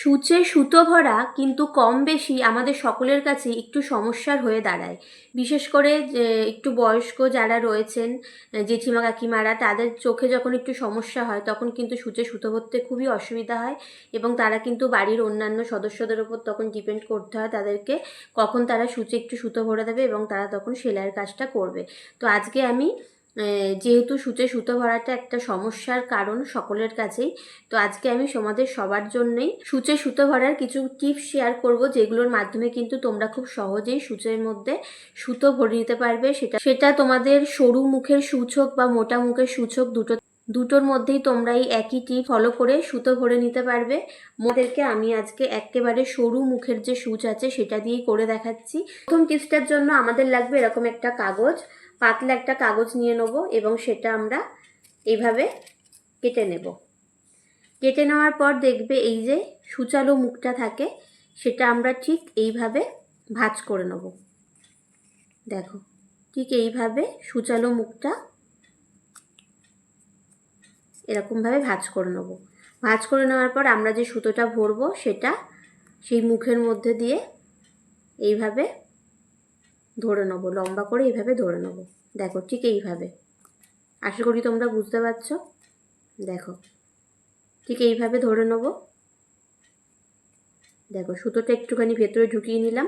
সূচে সুতো ভরা কিন্তু কম বেশি আমাদের সকলের কাছে একটু সমস্যার হয়ে দাঁড়ায়। বিশেষ করে, যে, একটু বয়স্ক যারা রয়েছেন, জেঠিমা, কাকিমারা, তাদের চোখে যখন একটু সমস্যা হয়, তখন কিন্তু সূচে সুতো ভরতে খুবই অসুবিধা হয় এবং তারা কিন্তু বাড়ির অন্যান্য সদস্যদের ওপর তখন ডিপেন্ড করতে হয় তাদেরকে, কখন তারা সূচে একটু সুতো ভরে দেবে এবং তারা তখন সেলাইয়ের কাজটা করবে। তো আজকে আমি যেহেতু সূচে সুতো ভরাটা একটা সমস্যার কারণ সকলের কাছেই, তো আজকে আমি তোমাদের সবার জন্যই সূচে সুতো ভরার কিছু টিপস শেয়ার করব, যেগুলোর মাধ্যমে কিন্তু তোমরা খুব সহজেই সূচের মধ্যে সুতো ভরে নিতে পারবে। সেটা সেটা তোমাদের সরু মুখের সূচ হোক বা মোটা মুখের সূচ হোক দুটো, দুটোর মধ্যেই তোমরা এই একই টিপ ফলো করে সুতো ভরে নিতে পারবে। মোদেরকে আমি আজকে একেবারে সরু মুখের যে সূচ আছে সেটা দিয়েই করে দেখাচ্ছি। প্রথম টিপসটার জন্য আমাদের লাগবে এরকম একটা কাগজ। পাতলা একটা কাগজ নিয়ে নেব এবং সেটা আমরা এইভাবে কেটে নেব। কেটে নেওয়ার পর দেখবে এই যে সূচালো মুখটা থাকে, সেটা আমরা ঠিক এইভাবে ভাজ করে নেব। দেখো, ঠিক এইভাবে সূচালো মুখটা এরকমভাবে ভাজ করে নেব। ভাজ করে নেওয়ার পর আমরা যে সুতোটা ভরবো, সেটা সেই মুখের মধ্যে দিয়ে এইভাবে ধরে নেব, লম্বা করে এইভাবে ধরে নেব। দেখো, ঠিক এইভাবে। আশা করি তোমরা বুঝতে পারছ? দেখো, ঠিক এইভাবে ধরে নেব। দেখো, সুতোটা একটুখানি ভেতরে ঢুকিয়ে নিলাম।